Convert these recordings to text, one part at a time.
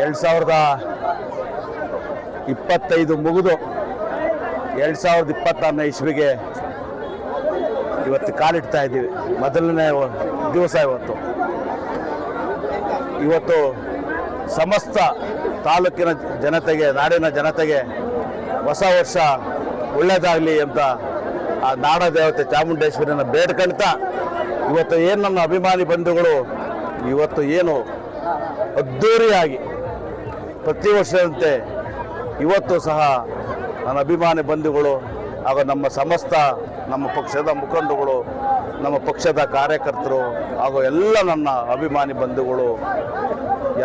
ಎರಡು ಸಾವಿರದ ಇಪ್ಪತ್ತೈದು ಮುಗಿದು ಎರಡು ಸಾವಿರದ ಇಪ್ಪತ್ತಾರನೇ ಇಸ್ವಿಗೆ ಇವತ್ತು ಕಾಲಿಡ್ತಾ ಇದ್ದೀವಿ. ಮೊದಲನೇ ದಿವಸ ಇವತ್ತು. ಇವತ್ತು ಸಮಸ್ತ ತಾಲೂಕಿನ ಜನತೆಗೆ, ನಾಡಿನ ಜನತೆಗೆ ಹೊಸ ವರ್ಷ ಒಳ್ಳೆಯದಾಗಲಿ ಅಂತ ಆ ನಾಡ ದೇವತೆ ಚಾಮುಂಡೇಶ್ವರಿನ ಬೇಡ್ಕೊಳ್ತಾ ಇವತ್ತು ಏನು ನನ್ನ ಅಭಿಮಾನಿ ಬಂಧುಗಳು, ಇವತ್ತು ಏನು ಅದ್ಧೂರಿಯಾಗಿ ಪ್ರತಿ ವರ್ಷದಂತೆ ಇವತ್ತು ಸಹ ನನ್ನ ಅಭಿಮಾನಿ ಬಂಧುಗಳು ಹಾಗೂ ನಮ್ಮ ಸಮಸ್ತ ನಮ್ಮ ಪಕ್ಷದ ಮುಖಂಡಗಳು ನಮ್ಮ ಪಕ್ಷದ ಕಾರ್ಯಕರ್ತರು ಹಾಗೂ ಎಲ್ಲ ನನ್ನ ಅಭಿಮಾನಿ ಬಂಧುಗಳು,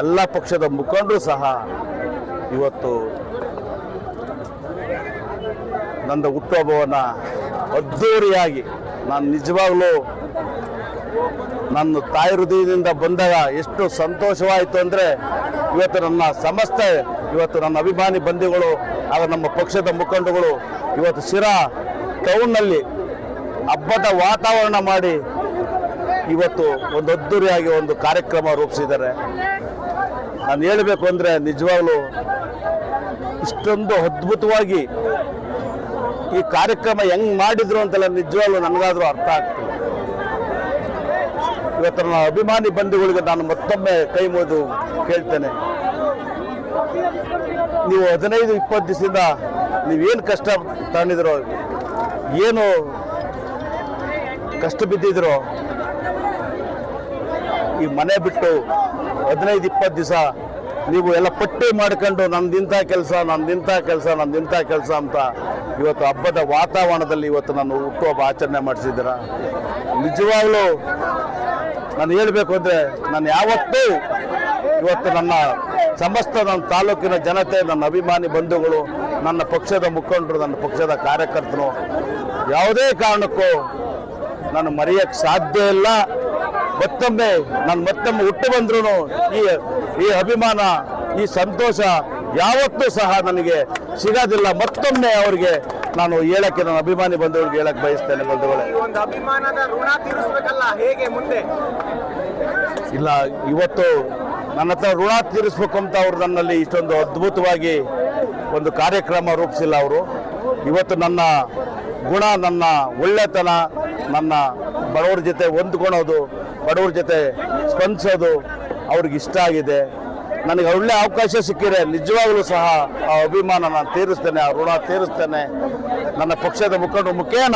ಎಲ್ಲ ಪಕ್ಷದ ಮುಖಂಡರು ಸಹ ಇವತ್ತು ನನ್ನ ಹುಟ್ಟುಹಬ್ಬವನ್ನು ಅದ್ಧೂರಿಯಾಗಿ ನಾನು ನಿಜವಾಗ್ಲೂ ನನ್ನ ತಾಯಿ ಹೃದಯದಿಂದ ಬಂದಾಗ ಎಷ್ಟು ಸಂತೋಷವಾಯಿತು ಅಂದರೆ ಇವತ್ತು ನನ್ನ ಸಮಸ್ತೆ ಇವತ್ತು ನನ್ನ ಅಭಿಮಾನಿ ಬಂಧುಗಳು ಹಾಗೂ ನಮ್ಮ ಪಕ್ಷದ ಮುಖಂಡಗಳು ಇವತ್ತು ಶಿರಾ ಟೌನ್ನಲ್ಲಿ ಹಬ್ಬದ ವಾತಾವರಣ ಮಾಡಿ ಇವತ್ತು ಒಂದು ಅದ್ದೂರಿಯಾಗಿ ಒಂದು ಕಾರ್ಯಕ್ರಮ ರೂಪಿಸಿದ್ದಾರೆ. ನಾನು ಹೇಳಬೇಕು ಅಂದರೆ ನಿಜವಾಗ್ಲೂ ಇಷ್ಟೊಂದು ಅದ್ಭುತವಾಗಿ ಈ ಕಾರ್ಯಕ್ರಮ ಹೆಂಗ್ ಮಾಡಿದ್ರು ಅಂತೆಲ್ಲ ನಿಜವಾಗ್ಲೂ ನನಗಾದರೂ ಅರ್ಥ ಆಗ್ತಿಲ್ಲ. ಇವತ್ತು ನನ್ನ ಅಭಿಮಾನಿ ಬಂಧುಗಳಿಗೆ ನಾನು ಮತ್ತೊಮ್ಮೆ ಕೈ ಮುಗಿದು ಕೇಳ್ತೇನೆ. ನೀವು ಹದಿನೈದು, ಇಪ್ಪತ್ತು ದಿವಸದಿಂದ ನೀವೇನು ಕಷ್ಟ ತಗೊಂಡಿದ್ರೋ ಏನು ಕಷ್ಟ ಬಿದ್ದಿದ್ರೋ ಈ ಮನೆ ಬಿಟ್ಟು ಹದಿನೈದು, ಇಪ್ಪತ್ತು ದಿವಸ ನೀವು ಎಲ್ಲ ಪಟ್ಟಿ ಮಾಡ್ಕೊಂಡು ನಂದಿಂಥ ಕೆಲಸ ನಂದಿಂಥ ಕೆಲಸ ನಂದಿಂಥ ಕೆಲಸ ಅಂತ ಇವತ್ತು ಹಬ್ಬದ ವಾತಾವರಣದಲ್ಲಿ ಇವತ್ತು ನಾನು ಹುಟ್ಟುಹಬ್ಬ ಆಚರಣೆ ಮಾಡಿಸಿದ್ದೀರ? ನಿಜವಾಗ್ಲೂ ನಾನು ಹೇಳಬೇಕು ಅಂದರೆ ನಾನು ಯಾವತ್ತೂ ಇವತ್ತು ನನ್ನ ಸಮಸ್ತ ನನ್ನ ತಾಲೂಕಿನ ಜನತೆ, ನನ್ನ ಅಭಿಮಾನಿ ಬಂಧುಗಳು, ನನ್ನ ಪಕ್ಷದ ಮುಖಂಡರು, ನನ್ನ ಪಕ್ಷದ ಕಾರ್ಯಕರ್ತರು, ಯಾವುದೇ ಕಾರಣಕ್ಕೂ ನಾನು ಮರೆಯೋಕ್ಕೆ ಸಾಧ್ಯ ಇಲ್ಲ. ಮತ್ತೊಮ್ಮೆ ನಾನು ಮತ್ತೊಮ್ಮೆ ಹುಟ್ಟು ಬಂದ್ರೂ ಈ ಈ ಅಭಿಮಾನ, ಈ ಸಂತೋಷ ಯಾವತ್ತೂ ಸಹ ನನಗೆ ಸಿಗೋದಿಲ್ಲ. ಮತ್ತೊಮ್ಮೆ ಅವರಿಗೆ ನಾನು ಹೇಳಕ್ಕೆ ನನ್ನ ಅಭಿಮಾನಿ ಬಂಧುಗಳಿಗೆ ಹೇಳಕ್ಕೆ ಬಯಸ್ತೇನೆ ಬಂಧುಗಳೇ. ಒಂದು ಅಭಿಮಾನದ ಋಣ ತೀರಿಸಬೇಕಲ್ಲ ಹೇಗೆ ಮುಂದೆ? ಇಲ್ಲ ಇವತ್ತು ನನ್ನ ಹತ್ರ ಋಣ ತೀರಿಸ್ಬೇಕು ಅಂತ ಅವರು ನನ್ನಲ್ಲಿ ಇಷ್ಟೊಂದು ಅದ್ಭುತವಾಗಿ ಒಂದು ಕಾರ್ಯಕ್ರಮ ರೂಪಿಸಿಲ್ಲ ಅವರು. ಇವತ್ತು ನನ್ನ ಗುಣ ನನ್ನ ಒಳ್ಳೆತನ ನನ್ನ ಬಡವ್ರ ಜೊತೆ ಹೊಂದ್ಕೊಳೋದು ಬಡವ್ರ ಜೊತೆ ಸ್ಪಂದಿಸೋದು ಅವ್ರಿಗೆ ಇಷ್ಟ ಆಗಿದೆ. ನನಗೆ ಒಳ್ಳೆ ಅವಕಾಶ ಸಿಕ್ಕಿದೆ. ನಿಜವಾಗಲೂ ಸಹ ಆ ಅಭಿಮಾನ ನಾನು ತೀರಿಸ್ತೇನೆ ಆ ಋಣ ತೀರಿಸ್ತೇನೆ. ನನ್ನ ಪಕ್ಷದ ಮುಖಂಡ ಮುಖೇನ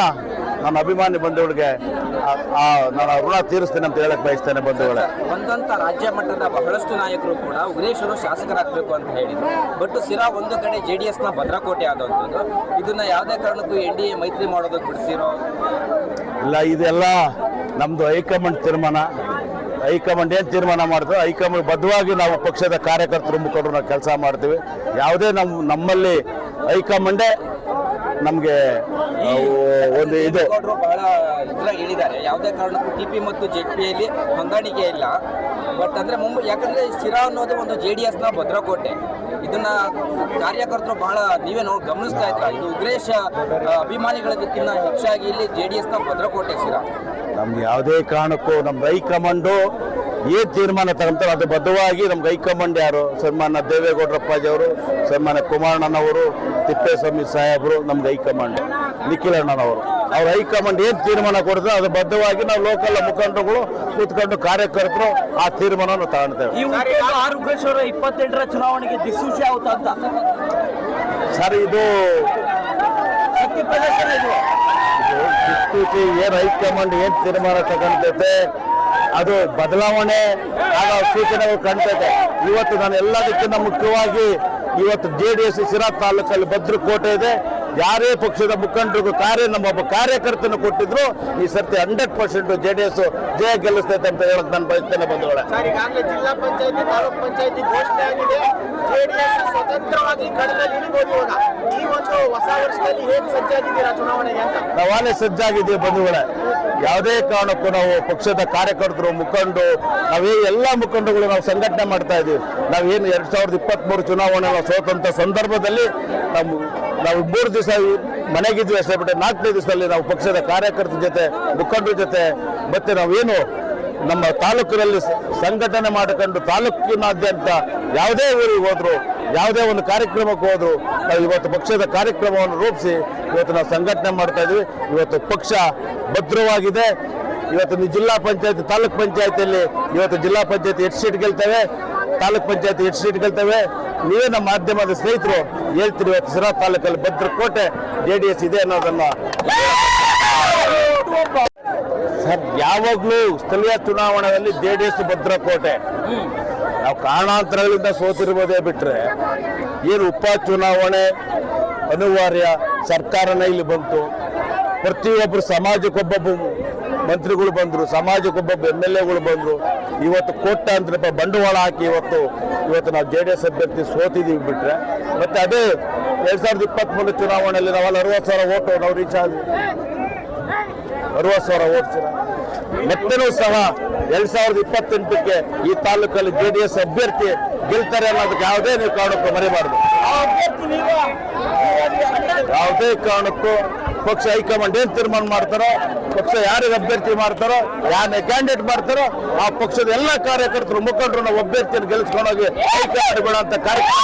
ನನ್ನ ಅಭಿಮಾನಿ ಬಂಧುಗಳಿಗೆ ಆ- ನಾನು ನನ್ನ ಋಣ ತೀರಿಸ್ತೇನೆ ಅಂತ ಹೇಳಕ್ ಬಯಸ್ತೇನೆ ಬಂಧುಗಳೇ. ಬಂದಂತ ರಾಜ್ಯ ಮಟ್ಟದ ಬಹಳಷ್ಟು ನಾಯಕರು ಕೂಡ ಉಗ್ರೇಶರು ಶಾಸಕರಾಗಬೇಕು ಅಂತ ಹೇಳಿದ್ರು. ಬಟ್ ಸಿರಾ ಒಂದು ಕಡೆ ಜೆ ಡಿ ಎಸ್ನ ಭದ್ರಕೋಟೆ ಆದಂಥದ್ದು. ಇದನ್ನ ಯಾವುದೇ ಕಾರಣಕ್ಕೂ ಎನ್ ಡಿ ಎ ಮೈತ್ರಿ ಮಾಡೋದಕ್ಕೆ ಬಿಡ್ತಿರೋ? ಇಲ್ಲ ಇದೆಲ್ಲ ನಮ್ದು ಹೈಕಮಾಂಡ್ ತೀರ್ಮಾನ. ಹೈಕಮಾಂಡ್ ಏನು ತೀರ್ಮಾನ ಮಾಡ್ತದೆ? ಹೈಕಮಾಂಡ್ ಬದ್ಧವಾಗಿ ನಾವು ಪಕ್ಷದ ಕಾರ್ಯಕರ್ತರು ಮುಖಂಡರು ನಾವು ಕೆಲಸ ಮಾಡ್ತೀವಿ. ಯಾವುದೇ ನಮ್ಮ ನಮ್ಮಲ್ಲಿ ಹೈಕಮಾಂಡೇ ನಮಗೆ ಒಂದು ಇದು. ಬಹಳ ಹೇಳಿದ್ದಾರೆ ಯಾವುದೇ ಕಾರಣಕ್ಕೂ ಟಿ ಪಿ ಮತ್ತು ಜೆಡ್ ಪಿಯಲ್ಲಿ ಹೊಂದಾಣಿಕೆ ಇಲ್ಲ. ಬಟ್ ಅಂದ್ರೆ ಮುಂಬೈ ಯಾಕಂದ್ರೆ ಸಿರಾ ಅನ್ನೋದು ಒಂದು ಜೆ ಡಿ ಎಸ್ನ ಭದ್ರಕೋಟೆ. ಇದನ್ನ ಕಾರ್ಯಕರ್ತರು ಬಹಳ ನೀವೇ ನೋಡಿ ಗಮನಿಸ್ತಾ ಇದ್ರ. ಇದು ಉಗ್ರೇಶ ಅಭಿಮಾನಿಗಳಿಗಿಂತ ಹೆಚ್ಚಾಗಿ ಇಲ್ಲಿ ಜೆ ಡಿ ಎಸ್ನ ಭದ್ರಕೋಟೆ ಸಿರಾ ನಮ್ಗೆ ಯಾವುದೇ ಕಾರಣಕ್ಕೂ ನಮ್ಮ ಹೈಕಮಾಂಡು ಏನು ತೀರ್ಮಾನ ತಗೊಂತಾರೆ ಅದು ಬದ್ಧವಾಗಿ ನಮ್ಗೆ ಹೈಕಮಾಂಡ್ ಯಾರು? ಸನ್ಮಾನ್ಯ ದೇವೇಗೌಡರಪ್ಪಾಜಿ ಅವರು ಸನ್ಮಾನ್ಯ ಕುಮಾರಣ್ಣನವರು ತಿಪ್ಪೇಸ್ವಾಮಿ ಸಾಹೇಬರು ನಮ್ಗೆ ಹೈಕಮಾಂಡ್ ನಿಖಿಲ್ ಅಣ್ಣನವರು. ಅವ್ರ ಹೈಕಮಾಂಡ್ ಏನು ತೀರ್ಮಾನ ಕೊಡ್ತಾರೆ ಅದು ಬದ್ಧವಾಗಿ ನಾವು ಲೋಕಲ್ ಮುಖಂಡರುಗಳು ಕೂತ್ಕೊಂಡು ಕಾರ್ಯಕರ್ತರು ಆ ತೀರ್ಮಾನವನ್ನು ತಗೊಳ್ತೇವೆ ಇಪ್ಪತ್ತೆಂಟರ ಚುನಾವಣೆಗೆ ದಿಕ್ಸೂಚಿ ಆಗುತ್ತಾ ಸರ್ ಇದು. ದಿಕ್ಸೂಚಿ ಏನು ಹೈಕಮಾಂಡ್ ಏನು ತೀರ್ಮಾನ ತಗೊಂಡೈತೆ ಅದು ಬದಲಾವಣೆ ಆಗೋ ಸೂಚನೆಗಳು ಕಾಣ್ತೈತೆ ಇವತ್ತು ನಾನು ಎಲ್ಲದಕ್ಕಿಂತ ಮುಖ್ಯವಾಗಿ ಇವತ್ತು ಜೆ ಡಿ ಎಸ್ ಶಿರಾ ತಾಲೂಕಲ್ಲಿ ಭದ್ರಕೋಟೆ ಇದೆ. ಯಾರೇ ಪಕ್ಷದ ಮುಖಂಡರಿಗೂ ಕಾರ್ಯ, ನಮ್ಮ ಒಬ್ಬ ಕಾರ್ಯಕರ್ತನ ಕೊಟ್ಟಿದ್ರು, ಈ ಸರ್ತಿ hundred percent J D S ಜಯ ಗೆಲ್ಲಿಸ್ತೈತೆ ಅಂತ ಹೇಳಕ್ ನಾನು ಬಯಸ್ತೇನೆ ಬಂಧುಗಳ. ಜಿಲ್ಲಾ ಪಂಚಾಯತಿ, ತಾಲೂಕ್ ಪಂಚಾಯತಿ ಘೋಷಣೆ ಆಗಿದೆ. ಸ್ವತಂತ್ರವಾಗಿ ಕಣದಲ್ಲಿ ಇಳಿಬಹುದು ಇವಾಗ ಈ ಒಂದು ಹೊಸ ವರ್ಷದಲ್ಲಿ ಹೇಗೆ ಸಜ್ಜಾಗಿದ್ದೀರಾ ಚುನಾವಣೆಗೆ ಅಂತ? ನಾವಾಗಲೇ ಸಜ್ಜಾಗಿದ್ದೀವಿ ಬಂಧುಗಳೇ. ಯಾವುದೇ ಕಾರಣಕ್ಕೂ ನಾವು ಪಕ್ಷದ ಕಾರ್ಯಕರ್ತರು, ಮುಖಂಡು, ನಾವೇ ಎಲ್ಲ ಮುಖಂಡಗಳು ನಾವು ಸಂಘಟನೆ ಮಾಡ್ತಾ ಇದ್ದೀವಿ. ನಾವೇನು ಎರಡ್ ಸಾವಿರದ ಇಪ್ಪತ್ತ್ಮೂರು ಚುನಾವಣೆ ನಾವು ಸೋತಂತ ಸಂದರ್ಭದಲ್ಲಿ ನಾವು ನಾವು ಮೂರು ದಿವಸ ಮನೆಗಿದ್ವಿ ಅಷ್ಟೇ ಬಿಟ್ಟರೆ ನಾಲ್ಕನೇ ದಿವಸದಲ್ಲಿ ನಾವು ಪಕ್ಷದ ಕಾರ್ಯಕರ್ತರ ಜೊತೆ, ಮುಖಂಡರ ಜೊತೆ, ಮತ್ತೆ ನಾವೇನು ನಮ್ಮ ತಾಲೂಕಿನಲ್ಲಿ ಸಂಘಟನೆ ಮಾಡಿಕೊಂಡು ತಾಲೂಕಿನಾದ್ಯಂತ ಯಾವುದೇ ಊರಿಗೆ ಹೋದ್ರು, ಯಾವುದೇ ಒಂದು ಕಾರ್ಯಕ್ರಮಕ್ಕೆ ಹೋದ್ರು ಇವತ್ತು ಪಕ್ಷದ ಕಾರ್ಯಕ್ರಮವನ್ನು ರೂಪಿಸಿ ಇವತ್ತು ನಾವು ಸಂಘಟನೆ ಮಾಡ್ತಾ ಇದ್ವಿ. ಇವತ್ತು ಪಕ್ಷ ಭದ್ರವಾಗಿದೆ. ಇವತ್ತು ಜಿಲ್ಲಾ ಪಂಚಾಯತ್, ತಾಲೂಕ್ ಪಂಚಾಯತಿಯಲ್ಲಿ ಇವತ್ತು ಜಿಲ್ಲಾ ಪಂಚಾಯತ್ ಎಷ್ಟು ಸೀಟ್ ಗೆಲ್ತವೆ, ತಾಲೂಕ್ ಪಂಚಾಯತ್ ಎಷ್ಟು ಸೀಟ್ ಗೆಲ್ತವೆ. ನೀವೇ ನಮ್ಮ ಮಾಧ್ಯಮದ ಸ್ನೇಹಿತರು ಹೇಳ್ತೀರಿ ಇವತ್ತು ಸಿರಾ ತಾಲೂಕಲ್ಲಿ ಭದ್ರಕೋಟೆ ಜೆ ಡಿ ಎಸ್ ಇದೆ ಅನ್ನೋದನ್ನ. ಸರ್, ಯಾವಾಗಲೂ ಸ್ಥಳೀಯ ಚುನಾವಣೆಯಲ್ಲಿ ಜೆ ಡಿ ಎಸ್ ಭದ್ರಕೋಟೆ. ನಾವು ಕಾರಣಾಂತರಗಳಿಂದ ಸೋತಿರ್ಬೋದೇ ಬಿಟ್ರೆ ಏನು ಉಪ ಚುನಾವಣೆ ಅನಿವಾರ್ಯ ಸರ್ಕಾರನೇ ಇಲ್ಲಿ ಬಂತು. ಪ್ರತಿಯೊಬ್ಬರು ಸಮಾಜಕ್ಕೊಬ್ಬೊಬ್ಬ ಮಂತ್ರಿಗಳು ಬಂದರು, ಸಮಾಜಕ್ಕೊಬ್ಬೊಬ್ಬ ಎಂ ಎಲ್ ಎಗಳು ಬಂದರು. ಇವತ್ತು ಕೋಟ್ಯಾಂತರ ರೂಪಾಯಿ ಬಂಡವಾಳ ಹಾಕಿ ಇವತ್ತು ಇವತ್ತು ನಾವು ಜೆ ಡಿ ಎಸ್ ಅಭ್ಯರ್ಥಿ ಸೋತಿದ್ದೀವಿ ಬಿಟ್ರೆ. ಮತ್ತೆ ಅದೇ ಎರಡ್ ಸಾವಿರದ ಇಪ್ಪತ್ತ್ಮೂರು ಚುನಾವಣೆಯಲ್ಲಿ ನಾವೆಲ್ಲ ಅರವತ್ತು ಸಾವಿರ ಓಟು ನಾವು ರೀಚ್ ಆದ್ವಿ ಅರವತ್ತು ಸಾವಿರ ಓಟ್ಸಿರ ಮೆತ್ತನೂ ಸಹ ಎರಡ್ ಸಾವಿರದ ಇಪ್ಪತ್ತೆಂಟಕ್ಕೆ ಈ ತಾಲೂಕಲ್ಲಿ ಜೆ ಡಿ ಎಸ್ ಅಭ್ಯರ್ಥಿ ಗೆಲ್ತಾರೆ ಅನ್ನೋದಕ್ಕೆ ಯಾವುದೇ ನೀವು ಕಾರಣಕ್ಕೂ ಮರಿಬಾರ್ದು. ಯಾವುದೇ ಕಾರಣಕ್ಕೂ ಪಕ್ಷ ಹೈಕಮಾಂಡ್ ಏನ್ ತೀರ್ಮಾನ ಮಾಡ್ತಾರೋ, ಪಕ್ಷ ಯಾರಿಗೆ ಅಭ್ಯರ್ಥಿ ಮಾಡ್ತಾರೋ, ಯಾರನ್ನೇ ಕ್ಯಾಂಡಿಡೇಟ್ ಮಾಡ್ತಾರೋ, ಆ ಪಕ್ಷದ ಎಲ್ಲ ಕಾರ್ಯಕರ್ತರು ಮುಖಂಡರನ್ನ ಅಭ್ಯರ್ಥಿಯನ್ನು ಗೆಲ್ಲಿಸ್ಕೊಂಡೋಗಿ ಹೈಕಮಾಂಡ್ ಅಂತ ಕಾರ್ಯಕ್ರಮ.